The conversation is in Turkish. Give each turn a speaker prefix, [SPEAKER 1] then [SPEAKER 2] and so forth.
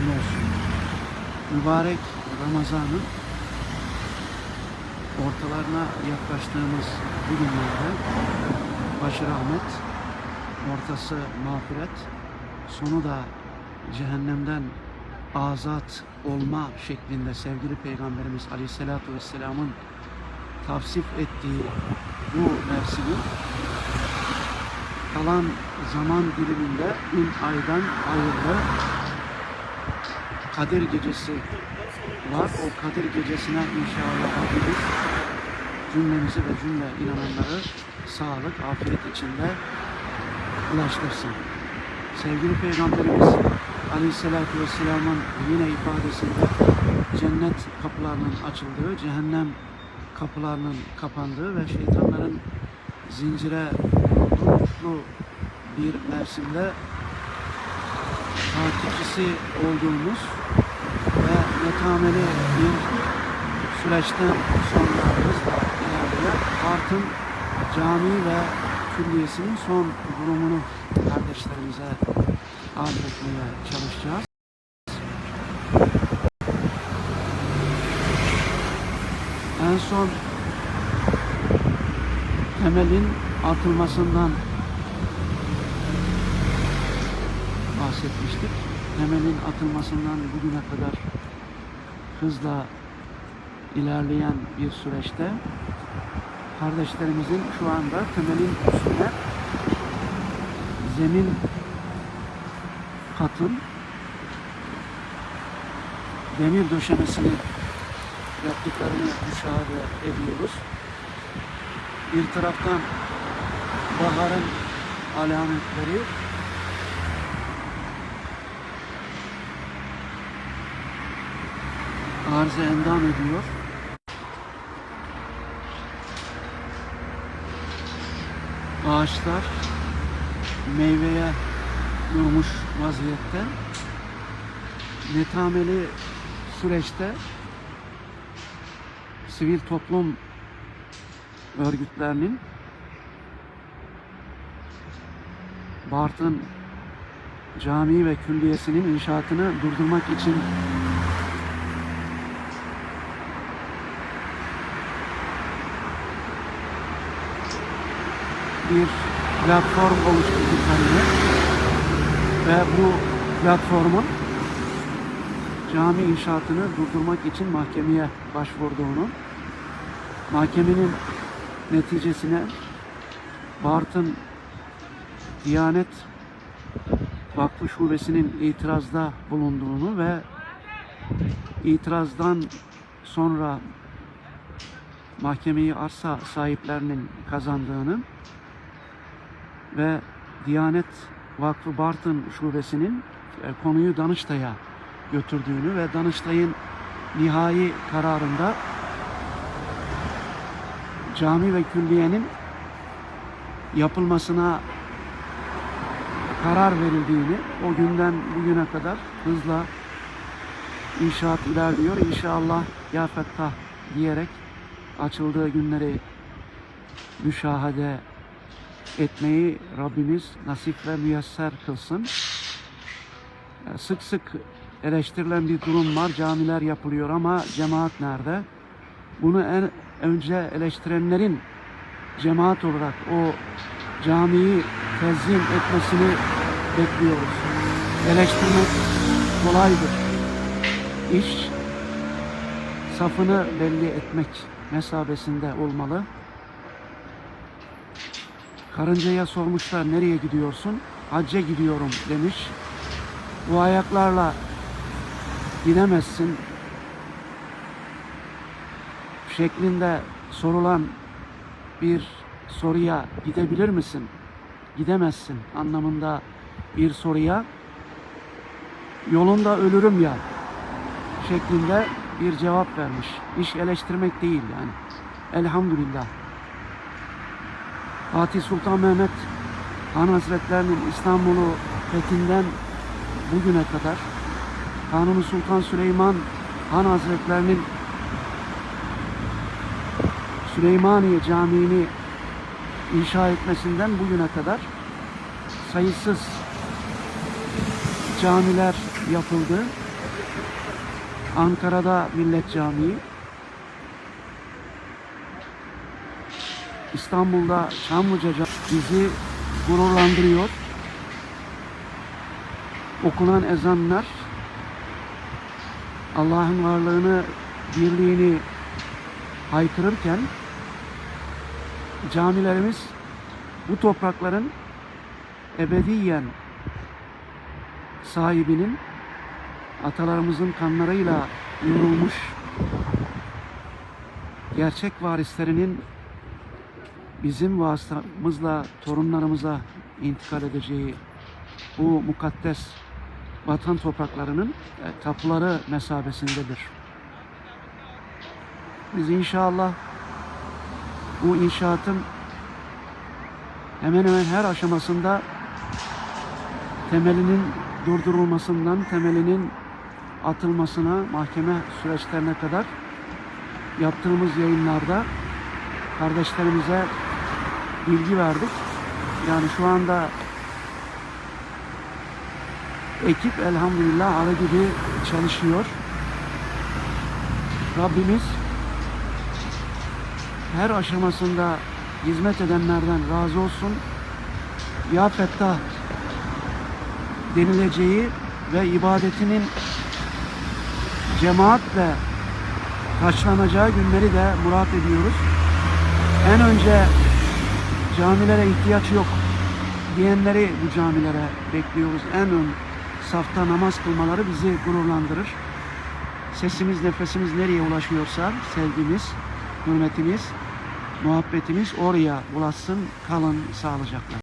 [SPEAKER 1] hayırlı olsun. Mübarek Ramazan'ın ortalarına yaklaştığımız bu günlerde başı rahmet, ortası mağfiret, sonu da cehennemden azat olma şeklinde sevgili Peygamberimiz Aleyhisselatü Vesselam'ın tavsif ettiği bu mevsimi kalan zaman diliminde gün aydan hayırlı Kadir Gecesi var. O Kadir Gecesine inşallah Rabbimiz cümlemizi ve cümle inananları sağlık, afiyet içinde ulaştırsın. Sevgili Peygamberimiz Aleyhisselatü Vesselam'ın yine ifadesinde cennet kapılarının açıldığı, cehennem kapılarının kapandığı ve şeytanların zincire mutlu bir mevsimde takipçisi olduğumuz ve netameli bir süreçten sonra hızla ilerleyen Art'ın cami ve külliyesinin son durumunu kardeşlerimize arz etmeye çalışacağız. En son temelin atılmasından bahsetmiştik. Temelin atılmasından bugüne kadar hızla ilerleyen bir süreçte kardeşlerimizin şu anda temelin üstüne zemin katın demir döşemesini yaptıklarını müşahede ediyoruz. Bir taraftan baharın alametleri arıza endam ediyor. Ağaçlar meyveye durmuş vaziyette. Netameli süreçte sivil toplum örgütlerinin Bartın cami ve külliyesinin inşaatını durdurmak için bir platform oluşturduklarını ve bu platformun cami inşaatını durdurmak için mahkemeye başvurduğunu, mahkemenin neticesine Bartın Diyanet Vakfı Şubesi'nin itirazda bulunduğunu ve itirazdan sonra mahkemeyi arsa sahiplerinin kazandığını ve Diyanet Vakfı Bartın Şubesi'nin e, konuyu Danıştay'a götürdüğünü ve Danıştay'ın nihai kararında cami ve külliyenin yapılmasına karar verildiğini o günden bugüne kadar hızla inşaat ilerliyor. İnşallah ya fettah diyerek açıldığı günleri müşahede etmeyi Rabbimiz nasip ve müyesser kılsın. Yani Sık sık eleştirilen bir durum var. Camiler yapılıyor ama cemaat nerede? Bunu en önce eleştirenlerin cemaat olarak o camiyi tezyin etmesini bekliyoruz. Eleştirmek kolaydır. İş safını belli etmek mesabesinde olmalı. Karıncaya sormuşlar nereye gidiyorsun? Hacca gidiyorum demiş. Bu ayaklarla gidemezsin şeklinde sorulan bir soruya gidebilir misin? Gidemezsin anlamında bir soruya yolunda ölürüm ya şeklinde bir cevap vermiş. İş eleştirmek değil yani. Elhamdülillah. Fatih Sultan Mehmet Han Hazretlerinin İstanbul'u fethinden bugüne kadar Kanuni Sultan Süleyman Han Hazretlerinin Süleymaniye Camii'ni inşa etmesinden bugüne kadar sayısız camiler yapıldı. Ankara'da Millet Camii, İstanbul'da Çamlıca bizi gururlandırıyor. Okunan ezanlar Allah'ın varlığını, birliğini haykırırken camilerimiz bu toprakların ebediyen sahibinin atalarımızın kanlarıyla yoğrulmuş gerçek varislerinin bizim vasıtamızla torunlarımıza intikal edeceği bu mukaddes vatan topraklarının e, tapuları mesabesindedir. Biz inşallah bu inşaatın hemen hemen her aşamasında temelinin durdurulmasından temelinin atılmasına, mahkeme süreçlerine kadar yaptığımız yayınlarda kardeşlerimize bilgi verdik. Yani şu anda ekip elhamdülillah arı gibi çalışıyor. Rabbimiz her aşamasında hizmet edenlerden razı olsun. Ya Fettah denileceği ve ibadetinin cemaatle taşlanacağı günleri de murat ediyoruz. En önce camilere ihtiyaç yok diyenleri bu camilere bekliyoruz. En ön safta namaz kılmaları bizi gururlandırır. Sesimiz, nefesimiz nereye ulaşıyorsa sevgimiz, hürmetimiz, muhabbetimiz oraya ulaşsın. Kalın sağlıcakla.